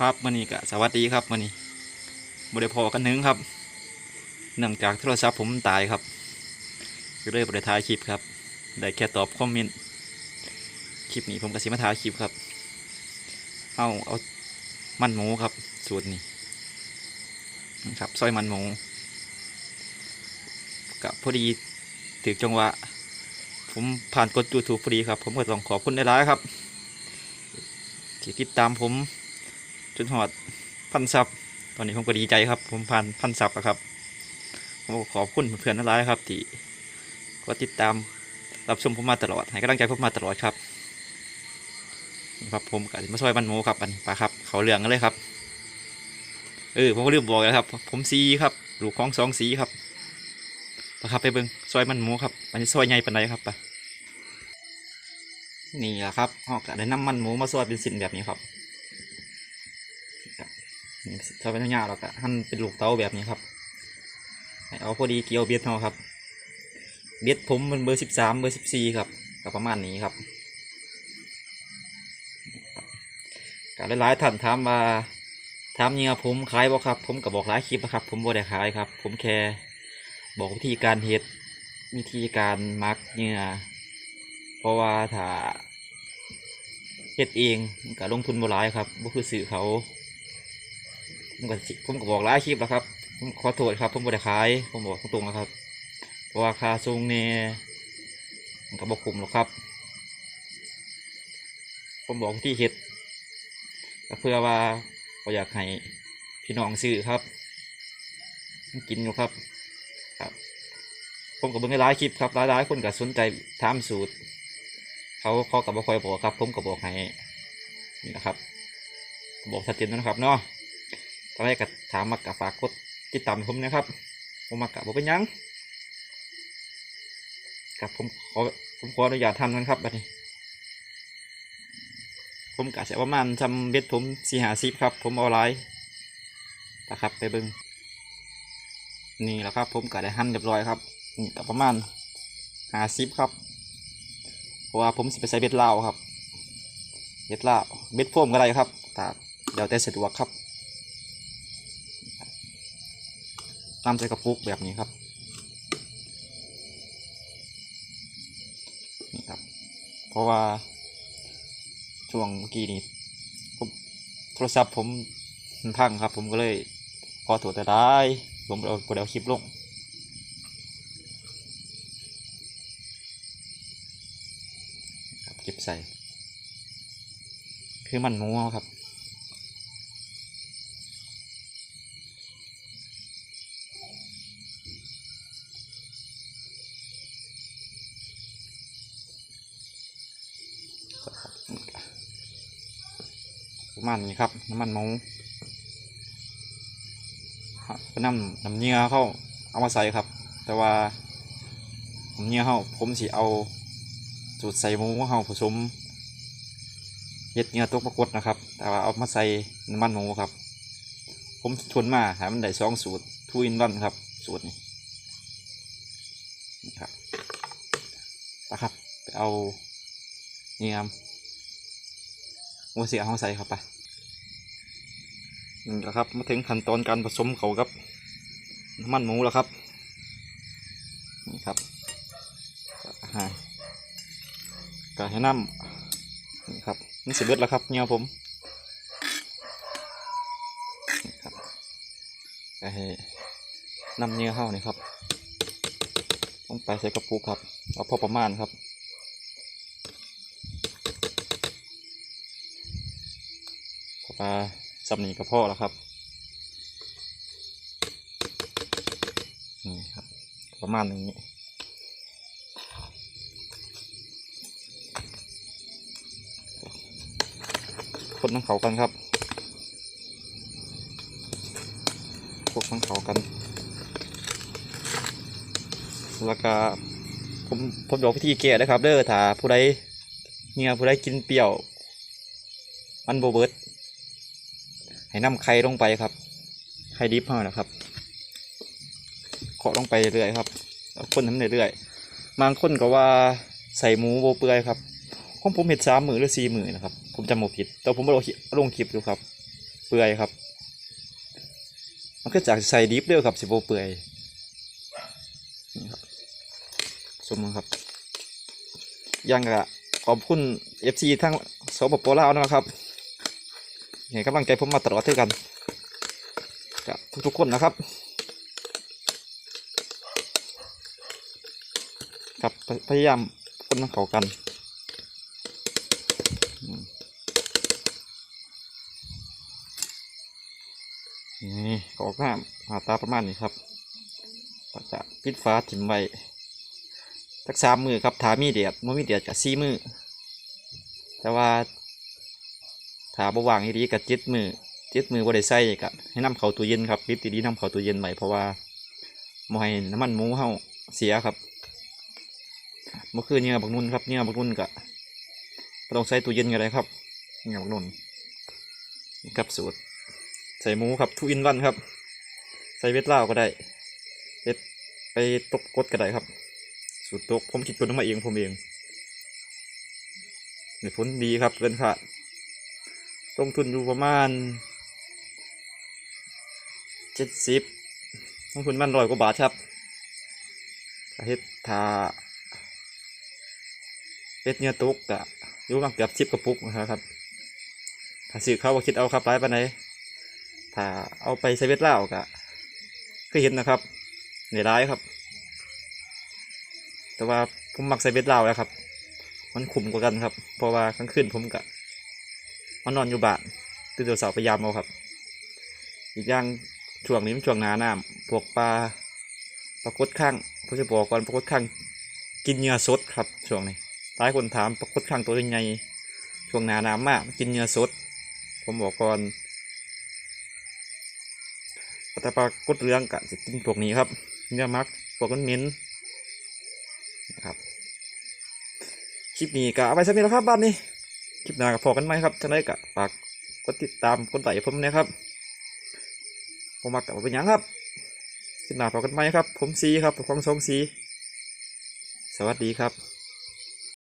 ครับมื่อนี้ก็สวัสดีครับมื่อนี้บริพอกันหนึงครับเนื่องจากโทรศัพท์ผมตายครับก็เลยบริถ่ายคลิปครับ ได้แค่ตอบคอมเมนต์คลิปนี้ผมก็สิมาถ่ายคลิปครับเอาเอามันหมูครับ สูตรนี้นะครับซอยมันหมูกับพอดีถึงจังหวะผมผ่านกด YouTube พอดีครับ ผมก็ต้องขอบคุณได้ร้ายๆครับ ที่ติดตามผม จนหอดพันซับตอนนี้ผมก็ดีใจครับ ผมผ่านพันซับครับผมขอบคุณเพื่อนๆทั้งหลายครับ ที่ก็ติดตามรับชมผมมาตลอดให้กำลังใจผมมาตลอดครับครับผมกับมาซอยบันหมูครับอันปลาครับ เขาเหลืองกันเลยครับ เออผมก็ลืมบอกแล้วครับ ผมสีครับลูกของสองสีครับปลาครับไปเบิ้งซอยมันหมูครับ อันนี้ซอยใหญ่ปานใดครับปะนี่แหละครับเฮาก็ได้น้ำมันหมูมาซอยเป็นสินแบบนี้ครับ ถ้าเป็นยาวๆแล้วก็หั่นเป็นลูกเต๋าแบบนี้ครับเอาพอดีเกี่ยวเบียดเท่าครับเบียดผมมันเบอร์สิบสามเบอร์สิบสี่ครับก็ประมาณนี้ครับการหลายๆท่านถามมาถามเนี่ยผมขายบ่ครับ ผมก็บบอกหลายคลิปนะครับ ผมบ่ได้ขายครับ ผมแค่บอกวิธีการเฮ็ดวิธีการมักเนื้อเพราะว่าถ้าเฮ็ดเองมันก็ลงทุนบ่หลายครับบ่คือสื่อเขา ผมก็ผมก็บอกหลายคลิปแล้วครับ ผมขอโทษครับ ผมบ่ได้ขาย ผมบอกตรงๆนะครับเพราะว่าคาส่งเนี่ยมันก็บ่คุ้มหรอกครับ ผมบอกที่เฮ็ดก็เพื่อว่าบ่อยากให้พี่น้องซื้อครับ กินอยู่ครับ ครับ ผมก็เบิ่งหลายคลิปครับหลายๆคนก็สนใจถามสูตร เขาเขาก็บ่คอยบอกครับ ผมก็บอกให้นี่นะครับ บอกชัดเจนนะครับเนาะ ตอนแรกก็ถามมากะฝากกดติดตามผมนะครับผมมากะบอกเป็นยังกับผมขอผมขออนุญาตทำกันครับบัดนี้ ผมกะจะประมาณทำเบ็ดผมสี่หาสิบครับ ผมเอาไลน์นะครับไปเบิงนี่แหละครับ ผมกะได้หั่นเรียบร้อยครับนี่กะประมาณหาสิบครับ เพราะว่าผมสิไปใส่เบ็ดเหลาครับ เบ็ดเหลาเบ็ดโฟมก็ได้ครับแต่เดี๋ยวแต่สะดวกครับ ตามใส่กระปุกแบบนี้ครับนี่ครับ เพราะว่าช่วงเมื่อกี้นี้โทรศัพท์ผมมันพังครับ ผมก็เลยขอโทษแต่ได้ ผมเอาก็เดี๋ยวคลิปลงครับเก็บใส่ คือมันหมูครับ ประมาณนี้ครับ น้ำมันมูก็นำน้ำเนื้อเข้าเอามาใส่ครับ แต่ว่าน้ำเนื้อเข้าผมสิเอาสูตรใส่หมูเข้าผสมเย็ดเนื้อตกปรากฏนะครับ แต่ว่าเอามาใส่น้ำมันหมูครับ ผมทวนมาหามันได้สองสูตรทูอินวันครับ สูตรนี้นี่ครับนะครับ ไปเอานี่ครับ โมเสียเอาใส่เข้าไปนี่แหละครับ มาถึงขั้นตอนการผสมเขากับน้ำมันหมูแล้วครับ นี่ครับอ่าก็ให้น้ำนี่ครับนี่สิเบิดแล้วครับเนี่ยผมนี่ครับก็ให้น้ำเนื้อเข้านี่ครับต้องไปใส่กระปุกครับเอาพอประมาณครับ เพราสับหนีกับพ่อแล้วครับนี่ครับ ประมาณอย่างนี้คนทั้งเขากันครับพวกทั้งเขากัน แล้วก็ผมผมบอกวิธีแก้นะครับ เด้อถ้าผู้ใดเนี่ยผู้ใดกินเปรี้ยว มันโบเบิร์ต ให้นำไข่ลงไปครับไข่ดิบเท่านะครับเคาะลงไปเรื่อยครับแล้วคนทำเรื่อยๆบางคนก็ว่าใส่หมูโบเปื่อยครับของผมเห็ดสามมือหรือสี่มือนะครับ ผมจำไม่ผิด แต่ผมลงคลิปลงคลิปดูครับ เปื่อยครับ มันก็จากใส่ดิฟเด้อครับสิบเปื่อยนี่ครับสมมครับยังกะขอบคุณเอฟซีทั้งสปปลาวนะครับ ให้กำลังใจผมมาตลอดด้วยกันกับทุกๆคนนะครับครับพยายามคนมันเข้ากันนี่ก็ออกน้ำหาตาประมาณนี้ครับก็จะปิดฟ้าถิ่มไว้สักสามมือครับถามีเดียดมันมีเดียดกับสี่มือแต่ว่า ถาบวางให้ดีกับจิตมือจิตมือบ่ได้ใส่กับให้น้ำเขาตู้เย็นครับปิดดีๆน้ำเขาตู้เย็นไว้เพราะว่าบ่ให้น้ำมันหมูเฮาเสียครับเมื่อคืนเนี่ยบักนุ่นครับเนี่ยบักนุ่นกะต้องใส่ตู้เย็นกันเลยครับเนี่ยบักนุ่นนี่ครับสูตรใส่หมูครับทูอินวันครับใส่เวทลาก็ได้เวทไปตกกดก็ได้ครับสูตรตกผมคิดคนมาเองผมเองนี่ผลดีครับเกินขาด ลงทุนอยู่ประมาณเจ็ดสิบลงทุนมันร้อยกว่าบาทครับเฮ็ดทาเป็ดเนื้อตุกอะอยู่มาเกือบสิบกระปุกนะครับถ้าซื้อเขาว่าคิดเอาครับร้ายปานไหนถ้าเอาไปเซเว่นเล่ากะก็เห็นนะครับในร้ายครับ แต่ว่าผมมักเซเว่นเล่าแล้วครับ มันคุ้มกว่ากันครับ เพราะว่ากลางคืนผมกะ มานอนอยู่บ้านตื่นตัวเสาร์พยายามเอาครับ อีกอย่างช่วงนี้มันช่วงหนาน้ำพวกปลาปลากดข้างผมจะบอกก่อนปลากดข้างกินเนื้อสดครับช่วงนี้หลายคนถามปรากฏข้างตัวยังไงช่วงหนาหนาวมากกินเนื้อสด ผมบอกก่อนแต่ปลากฏเรื่องกะจะกินพวกนี้ครับเนื้อมักพวกมันเหม็นะครับคลิปนี้กะเอาไปสักนิดแล้วครับบ้านนี้ คลิปหน้าก็พอกันไหมครับท่านใดก็ฝากกดติดตามกดไลค์ผมนะครับผมมากกับเป็นหยังครับคลิปหน้าพอกันไหมครับ ผมซีครับของทรงซีสวัสดีครับ